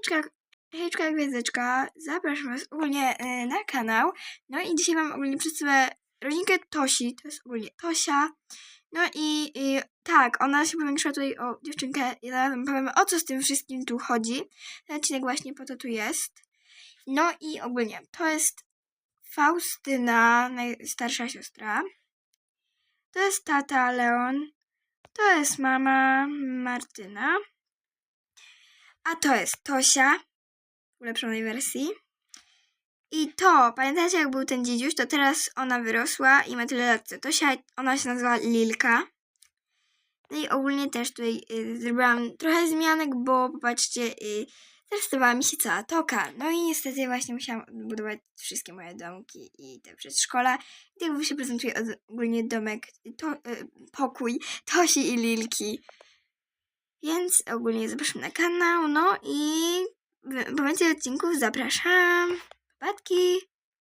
Hejczka, hejczka Gwiazdeczka, zapraszam Was ogólnie y, na kanał. No i dzisiaj Wam ogólnie przedstawię rodzinkę Tosi, to jest ogólnie Tosia. No i tak, ona się powiększyła tutaj o dziewczynkę i zaraz Wam powiem o co z tym wszystkim tu chodzi. Ten odcinek właśnie po to tu jest. No i ogólnie to jest Faustyna, najstarsza siostra. To jest tata Leon. To jest mama Martyna. A to jest Tosia w ulepszonej wersji. I to, pamiętacie jak był ten dziedziuś, to teraz ona wyrosła i ma tyle lat co Tosia, ona się nazywa Lilka. No i ogólnie też tutaj y, zrobiłam trochę zmianek, bo popatrzcie, y, zarysowała mi się cała toka. No i niestety właśnie musiałam odbudować wszystkie moje domki i te przedszkola. I tak się prezentuje ogólnie domek, to, y, pokój Tosi i Lilki. Więc ogólnie zapraszam na kanał, no i po więcej odcinków zapraszam. Patki!